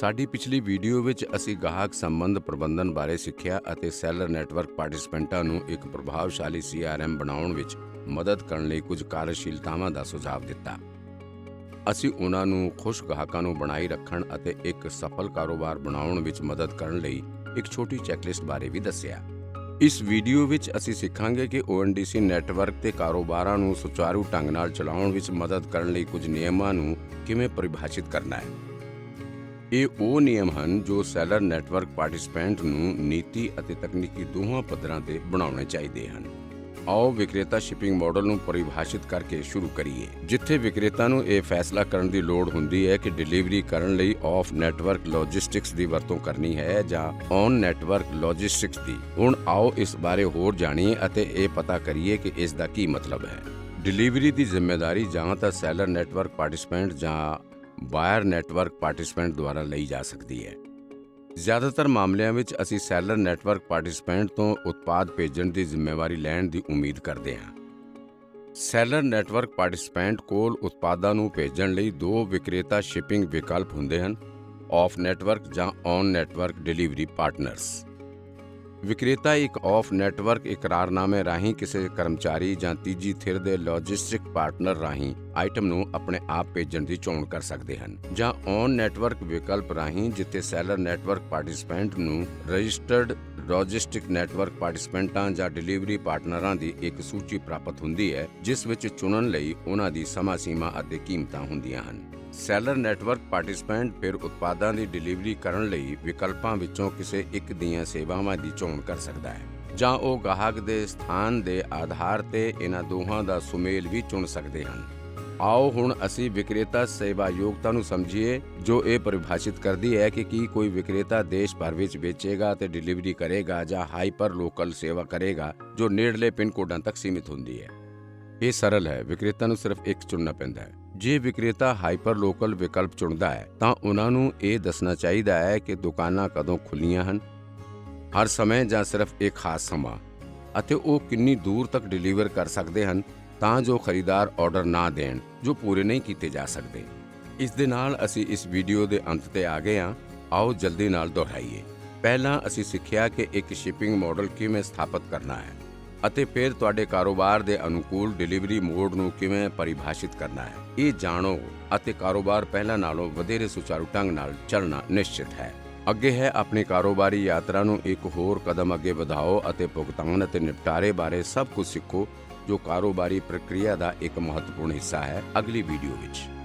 ਸਾਡੀ ਪਿਛਲੀ ਵੀਡੀਓ ਵਿੱਚ ਅਸੀਂ ਗਾਹਕ ਸੰਬੰਧ ਪ੍ਰਬੰਧਨ ਬਾਰੇ ਸਿੱਖਿਆ ਅਤੇ ਸੈਲਰ ਨੈਟਵਰਕ ਪਾਰਟਿਸਪੈਂਟਾਂ ਨੂੰ ਇੱਕ ਪ੍ਰਭਾਵਸ਼ਾਲੀ CRM ਬਣਾਉਣ ਵਿੱਚ ਮਦਦ ਕਰਨ ਲਈ ਕੁਝ ਕਾਰਜਸ਼ੀਲਤਾਵਾਂ ਦਾ ਸੁਝਾਅ ਦਿੱਤਾ। ਅਸੀਂ ਉਹਨਾਂ ਨੂੰ ਖੁਸ਼ ਗਾਹਕਾਂ ਨੂੰ ਬਣਾਈ ਰੱਖਣ ਅਤੇ ਇੱਕ ਸਫਲ ਕਾਰੋਬਾਰ ਬਣਾਉਣ ਵਿੱਚ ਮਦਦ ਕਰਨ ਲਈ ਇੱਕ ਛੋਟੀ ਚੈੱਕਲਿਸਟ ਬਾਰੇ ਵੀ ਦੱਸਿਆ। ਇਸ ਵੀਡੀਓ ਵਿੱਚ ਅਸੀਂ ਸਿੱਖਾਂਗੇ ਕਿ ONDC ਨੈਟਵਰਕ ਤੇ ਕਾਰੋਬਾਰਾਂ ਨੂੰ ਸੁਚਾਰੂ ਢੰਗ ਨਾਲ ਚਲਾਉਣ ਵਿੱਚ ਮਦਦ ਕਰਨ ਲਈ ਕੁਝ ਨਿਯਮਾਂ ਨੂੰ ਕਿਵੇਂ ਪਰਿਭਾਸ਼ਿਤ ਕਰਨਾ ਹੈ। ਇਹ ਉਹ ਨਿਯਮ ਹਨ ਜੋ ਸੈਲਰ ਨੈਟਵਰਕ ਪਾਰਟਿਸਪੈਂਟ ਨੂੰ ਨੀਤੀ ਅਤੇ ਤਕਨੀਕੀ ਦੋਹਾਂ ਪੱਧਰਾਂ ਤੇ ਬਣਾਉਣੇ ਚਾਹੀਦੇ ਹਨ। ਆਓ ਵਿਕਰੇਤਾ ਸ਼ਿਪਿੰਗ ਮਾਡਲ ਨੂੰ ਪਰਿਭਾਸ਼ਿਤ ਕਰਕੇ ਸ਼ੁਰੂ ਕਰੀਏ। ਜਿੱਥੇ ਵਿਕਰੇਤਾ ਨੂੰ ਇਹ ਫੈਸਲਾ ਕਰਨ ਦੀ ਲੋੜ ਹੁੰਦੀ ਹੈ ਕਿ ਡਿਲੀਵਰੀ ਕਰਨ ਲਈ ਆਫ ਨੈਟਵਰਕ ਲੌਜਿਸਟਿਕਸ ਦੀ ਵਰਤੋਂ ਕਰਨੀ ਹੈ ਜਾਂ ਔਨ ਨੈਟਵਰਕ ਲੌਜਿਸਟਿਕਸ ਦੀ। ਹੁਣ ਆਓ ਇਸ ਬਾਰੇ ਹੋਰ ਜਾਣੀਏ ਅਤੇ ਇਹ ਪਤਾ ਕਰੀਏ ਕਿ ਇਸ ਦਾ ਕੀ ਮਤਲਬ ਹੈ। ਡਿਲੀਵਰੀ ਦੀ ਜ਼ਿੰਮੇਵਾਰੀ ਜਾਂ ਤਾਂ ਸੈਲਰ ਨੈਟਵਰਕ ਪਾਰਟਿਸਪੈਂਟ ਜਾਂ ਵਾਇਰ ਨੈਟਵਰਕ ਪਾਰਟਿਸਪੈਂਟ ਦੁਆਰਾ ਲਈ ਜਾ ਸਕਦੀ ਹੈ। ਜ਼ਿਆਦਾਤਰ ਮਾਮਲਿਆਂ ਵਿੱਚ ਅਸੀਂ ਸੈਲਰ ਨੈਟਵਰਕ ਪਾਰਟਿਸਪੈਂਟ ਤੋਂ ਉਤਪਾਦ ਭੇਜਣ ਦੀ ਜ਼ਿੰਮੇਵਾਰੀ ਲੈਣ ਦੀ ਉਮੀਦ ਕਰਦੇ ਹਾਂ। ਸੈਲਰ ਨੈਟਵਰਕ ਪਾਰਟਿਸਪੈਂਟ ਕੋਲ ਉਤਪਾਦਾਂ ਨੂੰ ਭੇਜਣ ਲਈ ਦੋ ਵਿਕਰੇਤਾ ਸ਼ਿਪਿੰਗ ਵਿਕਲਪ ਹੁੰਦੇ ਹਨ, ਆਫ ਨੈਟਵਰਕ ਜਾਂ ਔਨ ਨੈਟਵਰਕ ਡਿਲੀਵਰੀ ਪਾਰਟਨਰਸ। ਵਿਕਰੇਤਾ ਇੱਕ ਆਫ ਨੈਟਵਰਕ ਇਕਰਾਰਨਾਮੇ ਰਾਹੀਂ ਕਿਸੇ ਕਰਮਚਾਰੀ ਜਾਂ ਤੀਜੀ ਥਿਰ ਦੇ ਲੌਜਿਸਟਿਕ ਪਾਰਟਨਰ ਰਾਹੀਂ ਆਈਟਮ ਨੂੰ ਆਪਣੇ ਆਪ ਭੇਜਣ ਦੀ ਚੋਣ ਕਰ ਸਕਦੇ ਹਨ ਜਾਂ ਔਨ ਨੈਟਵਰਕ ਵਿਕਲਪ ਰਾਹੀਂ ਜਿੱਥੇ ਸੈਲਰ ਨੈਟਵਰਕ ਪਾਰਟਿਸਪੈਂਟ ਨੂੰ ਰਜਿਸਟਰਡ ਲੌਜਿਸਟਿਕ ਨੈਟਵਰਕ ਪਾਰਟਿਸਪੈਂਟਾਂ ਜਾਂ ਡਿਲੀਵਰੀ ਪਾਰਟਨਰਾਂ ਦੀ ਇੱਕ ਸੂਚੀ ਪ੍ਰਾਪਤ ਹੁੰਦੀ ਹੈ, ਜਿਸ ਵਿੱਚ ਚੁਣਨ ਲਈ ਉਹਨਾਂ ਦੀ ਸਮਾਂ ਸੀਮਾ ਅਤੇ ਕੀਮਤਾਂ ਹੁੰਦੀਆਂ ਹਨ। ਸੈਲਰ ਨੈਟਵਰਕ ਪਾਰਟਿਸਪੈਂਟ ਫਿਰ ਉਤਪਾਦਾਂ ਦੀ ਡਿਲੀਵਰੀ ਕਰਨ ਲਈ ਵਿਕਲਪਾਂ ਵਿੱਚੋਂ ਕਿਸੇ ਇੱਕ ਦੀਆਂ ਸੇਵਾਵਾਂ ਦੀ ਚੋਣ ਕਰ ਸਕਦਾ ਹੈ, ਜਾਂ ਉਹ ਗਾਹਕ ਦੇ ਸਥਾਨ ਦੇ ਆਧਾਰ ਤੇ ਇਹਨਾਂ ਦੋਹਾਂ ਦਾ ਸੁਮੇਲ ਵੀ ਚੁਣ ਸਕਦੇ ਹਨ। ਆਓ ਹੁਣ ਅਸੀਂ ਵਿਕਰੇਤਾ ਸੇਵਾ ਯੋਗਤਾ ਨੂੰ ਸਮਝੀਏ, ਜੋ ਇਹ ਪਰਿਭਾਸ਼ਿਤ ਕਰਦੀ ਹੈ ਕਿ ਕੀ ਕੋਈ ਵਿਕਰੇਤਾ ਦੇਸ਼ ਭਰ ਵਿੱਚ ਵੇਚੇਗਾ ਤੇ ਡਿਲੀਵਰੀ ਕਰੇਗਾ ਜਾਂ ਹਾਈਪਰ ਲੋਕਲ ਸੇਵਾ ਕਰੇਗਾ, ਜੋ ਨੇੜਲੇ ਪਿੰਨ ਕੋਡਾਂ ਤੱਕ ਸੀਮਿਤ ਹੁੰਦੀ ਹੈ। ਇਹ ਸਰਲ ਹੈ, ਵਿਕਰੇਤਾ ਨੂੰ ਸਿਰਫ ਇੱਕ ਚੁਣਨਾ ਪੈਂਦਾ ਹੈ। ਜੇ ਵਿਕਰੇਤਾ ਹਾਈਪਰ ਲੋਕਲ ਵਿਕਲਪ ਚੁਣਦਾ ਹੈ, ਤਾਂ ਉਹਨਾਂ ਨੂੰ ਇਹ ਦੱਸਣਾ ਚਾਹੀਦਾ ਹੈ ਕਿ ਦੁਕਾਨਾਂ ਕਦੋਂ ਖੁੱਲੀਆਂ ਹਨ। ਹਰ ਸਮੇਂ ਜਾਂ ਸਿਰਫ ਇੱਕ ਖਾਸ ਸਮਾਂ, ਅਤੇ ਉਹ ਕਿੰਨੀ ਦੂਰ ਤੱਕ ਡਿਲੀਵਰ ਕਰ ਸਕਦੇ ਹਨ, ਤਾਂ ਜੋ ਖਰੀਦਾਰ ਆਰਡਰ ਨਾ ਦੇਣ, ਜੋ ਪੂਰੇ ਨਹੀਂ ਕੀਤੇ ਜਾ ਸਕਦੇ। ਇਸ ਦੇ ਨਾਲ ਅਸੀਂ ਇਸ ਵੀਡੀਓ ਦੇ ਅੰਤ ਤੇ ਆ ਗਏ ਹਾਂ। ਆਓ ਜਲਦੀ ਨਾਲ ਦੁਹਰਾਈਏ। ਪਹਿਲਾਂ ਅਸੀਂ ਸਿੱਖਿਆ ਕਿ ਇੱਕ ਸ਼ਿਪਿੰਗ ਮਾਡਲ ਕਿਵੇਂ ਸਥਾਪਿਤ ਕਰਨਾ ਹੈ। ਅਤੇ ਫਿਰ ਤੁਹਾਡੇ ਕਾਰੋਬਾਰ ਦੇ ਅਨੁਕੂਲ ਡਿਲੀਵਰੀ ਮੋਡ ਨੂੰ ਕਿਵੇਂ ਪਰਿਭਾਸ਼ਿਤ ਕਰਨਾ ਹੈ? ਇਹ ਜਾਣੋ ਅਤੇ ਕਾਰੋਬਾਰ ਪਹਿਲਾਂ ਨਾਲੋਂ ਵਧੇਰੇ ਸੁਚਾਰੂ ਢੰਗ ਨਾਲ ਚੱਲਣਾ ਨਿਸ਼ਚਿਤ ਹੈ। ਅੱਗੇ ਹੈ ਆਪਣੀ ਕਾਰੋਬਾਰੀ ਯਾਤਰਾ ਨੂੰ ਇੱਕ ਹੋਰ ਕਦਮ ਅੱਗੇ ਵਧਾਓ ਅਤੇ ਭੁਗਤਾਨ ਅਤੇ ਨਿਪਟਾਰੇ ਬਾਰੇ ਸਭ ਕੁਝ ਸਿੱਖੋ, ਜੋ ਕਾਰੋਬਾਰੀ ਪ੍ਰਕਿਰਿਆ ਦਾ ਇੱਕ ਮਹੱਤਵਪੂਰਨ ਹਿੱਸਾ ਹੈ। ਅਗਲੀ ਵੀਡੀਓ ਵਿੱਚ।